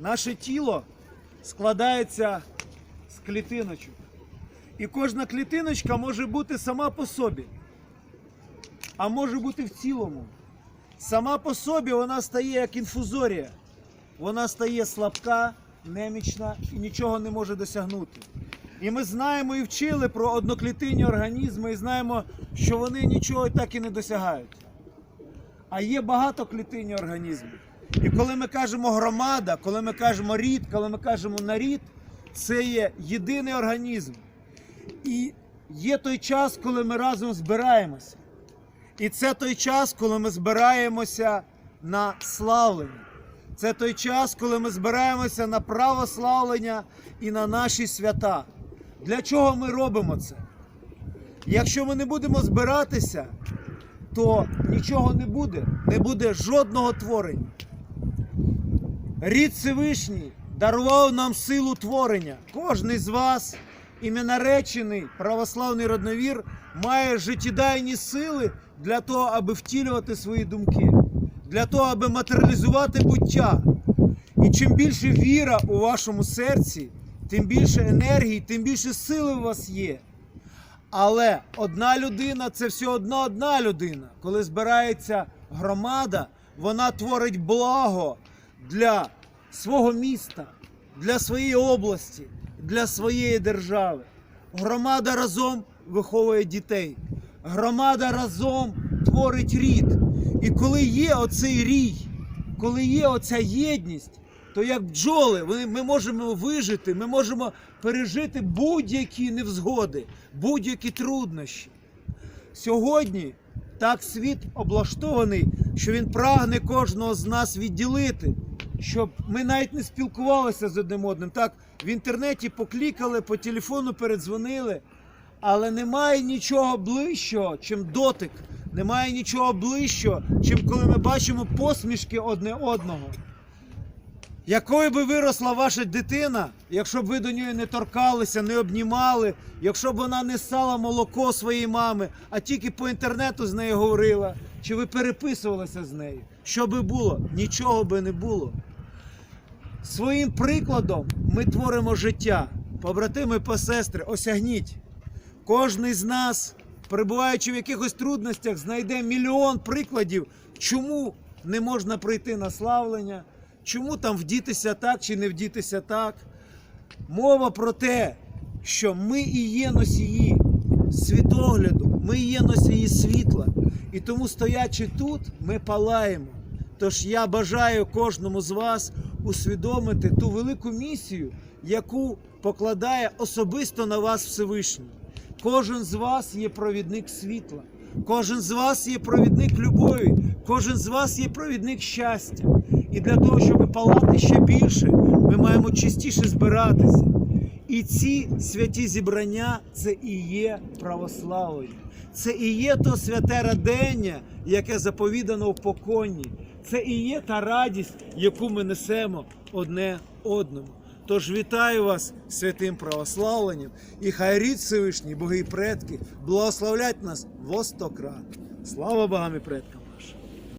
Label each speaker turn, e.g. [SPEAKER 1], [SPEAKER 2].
[SPEAKER 1] Наше тіло складається з клітиночок. І кожна клітиночка може бути сама по собі, а може бути в цілому. Сама по собі вона стає як інфузорія. Вона стає слабка, немічна і нічого не може досягнути. І ми знаємо і вчили про одноклітинні організми, і знаємо, що вони нічого так і не досягають. А є багатоклітинні організми. І коли ми кажемо громада, коли ми кажемо рід, коли ми кажемо нарід, це є єдиний організм. І є той час, коли ми разом збираємося. І це той час, коли ми збираємося на славлення. Це той час, коли ми збираємося на православлення і на наші свята. Для чого ми робимо це? Якщо ми не будемо збиратися, то нічого не буде, не буде жодного творення. Рід Всевишній дарував нам силу творення. Кожний з вас, ім'я наречений православний родновір, має життєдайні сили для того, аби втілювати свої думки, для того, аби матеріалізувати буття. І чим більше віра у вашому серці, тим більше енергії, тим більше сили у вас є. Але одна людина це все одно одна людина. Коли збирається громада, вона творить благо для свого міста, для своєї області, для своєї держави. Громада разом виховує дітей. Громада разом творить рід. І коли є оцей рій, коли є оця єдність, то як бджоли, ми, можемо вижити, ми можемо пережити будь-які невзгоди, будь-які труднощі. Сьогодні так світ облаштований, що він прагне кожного з нас відділити, щоб ми навіть не спілкувалися з одним одним. Так, в інтернеті поклікали, по телефону передзвонили, але немає нічого ближчого, чим дотик. Немає нічого ближчого, чим коли ми бачимо посмішки одне одного. Якою би виросла ваша дитина, якщо б ви до неї не торкалися, не обнімали, якщо б вона не ссала молоко своєї мами, а тільки по інтернету з нею говорила, чи ви переписувалися з нею? Що би було? Нічого би не було. Своїм прикладом ми творимо життя. Побратими, посестри, осягніть. Кожний з нас, перебуваючи в якихось трудностях, знайде мільйон прикладів, чому не можна прийти на славлення, чому там вдітися так чи не вдітися так. Мова про те, що ми і є носії світогляду, ми і є носії світла. І тому, стоячи тут, ми палаємо. Тож я бажаю кожному з вас усвідомити ту велику місію, яку покладає особисто на вас Всевишній. Кожен з вас є провідник світла, кожен з вас є провідник любові, кожен з вас є провідник щастя. І для того, щоб палати ще більше, ми маємо частіше збиратися. І ці святі зібрання це і є православлення. Це і є то святе радення, яке заповідано в поконні. Це і є та радість, яку ми несемо одне одному. Тож вітаю вас святим православленням, і хай рід Всевишній, боги і предки, благословлять нас востократ. Слава богам і предкам!